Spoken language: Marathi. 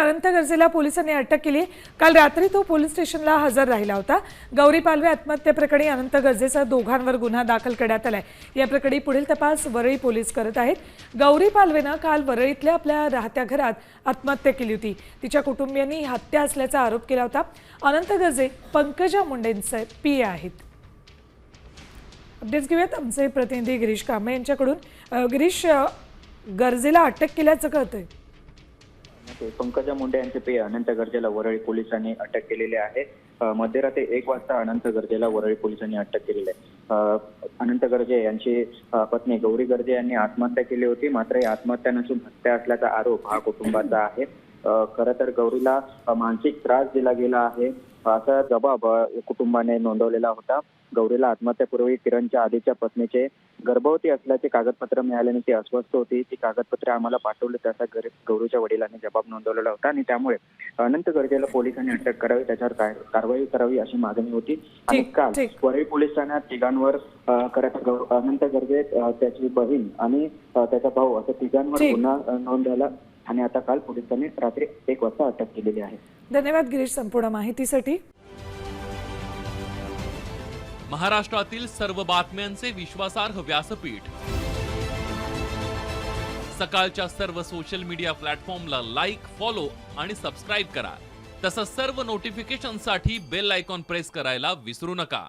अनंत गरजेला पोलिसांनी अटक केली. काल रात्री तो पोलीस स्टेशनला हजर राहिला होता. गौरी पालवे आत्महत्येप्रकरणी अनंत गरजेचा दोघांवर गुन्हा दाखल करण्यात आलाय. या प्रकरणी पुढील तपास वरळी पोलीस करत आहेत. गौरी पालवेनं काल वरळीतल्या आपल्या राहत्या घरात आत्महत्या केली होती. तिच्या कुटुंबियांनी हत्या असल्याचा आरोप केला होता. अनंत गर्जे पंकजा मुंडेंचे पी आहेत. अपडेट्स घेऊयात. आमचे प्रतिनिधी गिरीश कांबळे यांच्याकडून. गिरीश गरजेला अटक केल्याचं कळतंय. पंकजा मुंडे यांचे पे अनंत गर्जेला वरळी पोलिसांनी अटक केलेले आहे. मध्यरात्री एक वाजता अनंत गर्जेला वरळी पोलिसांनी अटक केलेली आहे. अनंत गर्जे यांची पत्नी गौरी गर्जे यांनी आत्महत्या केली होती. मात्र ही आत्महत्या नसून हत्या असल्याचा आरोप हा कुटुंबाचा आहे. खरं तर गौरीला मानसिक त्रास दिला गेला आहे. असा जबाब कुटुंबाने नोंदवलेला होता गौरीला आत्महत्यापूर्वी किरणच्या आधीच्या पत्नीचे गर्भवती असल्याचे कागदपत्र मिळाल्याने ती अस्वस्थ होती ती कागदपत्रे आम्हाला पाठवली त्याचा गर- गौरीच्या वडिलांनी जबाब नोंदवलेला होता आणि त्यामुळे अनंत गर्जेला पोलिसांनी अटक करावी त्याच्यावर काय- कारवाई करावी अशी मागणी होती आणि काल. वरळी पोलीस ठाण्यात तिघांवर अनंत गर्जे त्याची बहीण आणि त्याचा भाऊ असं तिघांवर. गुन्हा अ, नोंद झाला आणि आता काल पोलिसांनी रात्री एक वाजता अटक केलेली आहे. धन्यवाद गिरीश संपूर्ण माहितीसाठी. महाराष्ट्रातील सर्व बातम्यांचे विश्वासार्ह व्यासपीठ. सकाळच्या सर्व सोशल मीडिया प्लॅटफॉर्मला लाईक फॉलो आणि सबस्क्राईब करा. तसंच सर्व नोटिफिकेशनसाठी बेल आयकॉन प्रेस करायला विसरू नका.